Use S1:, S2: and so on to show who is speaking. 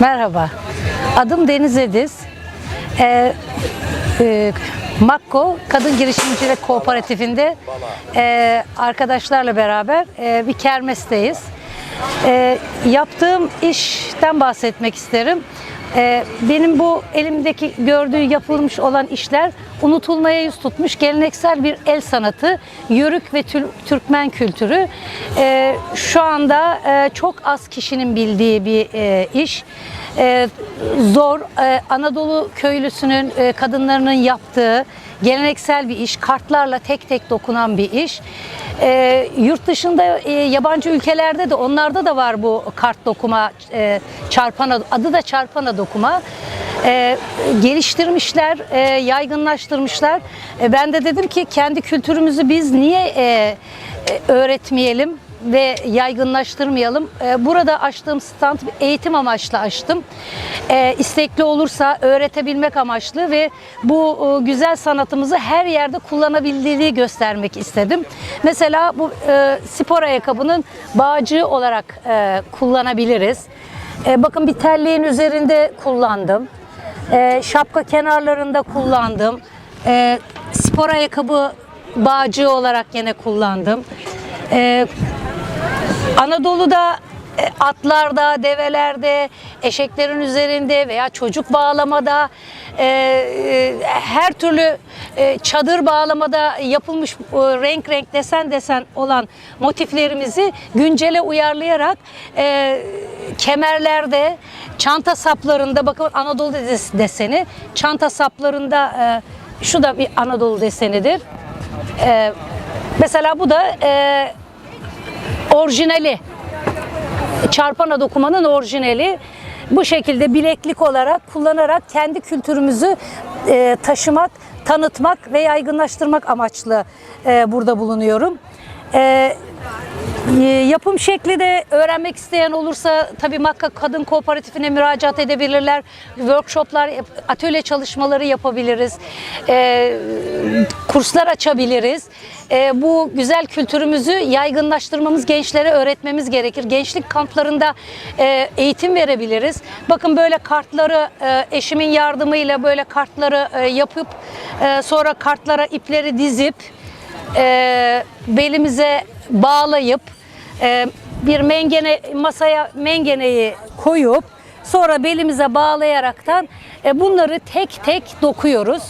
S1: Merhaba, adım Deniz Ediz. Ee, e, Makko Kadın Girişimci ve Kooperatifinde e, arkadaşlarla beraber e, bir kermesteyiz. E, yaptığım işten bahsetmek isterim. E, benim bu elimdeki gördüğü yapılmış olan işler unutulmaya yüz tutmuş geleneksel bir el sanatı, yörük ve Türkmen kültürü. E, şu anda e, çok az kişinin bildiği bir e, iş. E, zor, e, Anadolu köylüsünün, kadınlarının yaptığı geleneksel bir iş, kartlarla tek tek dokunan bir iş. Yurt dışında, yabancı ülkelerde de onlarda da var bu kart dokuma, e, çarpana, adı da çarpana dokuma. E, geliştirmişler, e, yaygınlaştırmışlar. E, ben de dedim ki kendi kültürümüzü biz niye e, e, öğretmeyelim? ve yaygınlaştırmayalım. Ee, Burada açtığım stand eğitim amaçlı açtım. Ee, İstekli olursa öğretebilmek amaçlı ve bu e, güzel sanatımızı her yerde kullanabildiğini göstermek istedim. Mesela bu e, spor ayakkabının bağcığı olarak e, kullanabiliriz. E, Bakın bir terliğin üzerinde kullandım. E, Şapka kenarlarında kullandım. E, Spor ayakkabı bağcığı olarak yine kullandım. E, Anadolu'da atlarda, develerde, eşeklerin üzerinde veya çocuk bağlamada, e, e, her türlü e, çadır bağlamada yapılmış e, renk renk desen desen olan motiflerimizi güncele uyarlayarak e, kemerlerde, çanta saplarında bakın Anadolu des- deseni, çanta saplarında e, şu da bir Anadolu desenidir. E, mesela bu da e, orijinali çarpana dokumanın orijinali bu şekilde bileklik olarak kullanarak kendi kültürümüzü e, taşımak, tanıtmak ve yaygınlaştırmak amaçlı e, burada bulunuyorum. E, Yapım şekli de öğrenmek isteyen olursa tabii Makka Kadın Kooperatifine müracaat edebilirler. Workshoplar, atölye çalışmaları yapabiliriz. Kurslar açabiliriz. E, bu güzel kültürümüzü yaygınlaştırmamız, gençlere öğretmemiz gerekir. Gençlik kamplarında e, eğitim verebiliriz. Bakın böyle kartları e, eşimin yardımıyla böyle kartları e, yapıp e, sonra kartlara ipleri dizip e, belimize bağlayıp e, bir mengene masaya mengeneyi koyup sonra belimize bağlayaraktan e, bunları tek tek dokuyoruz.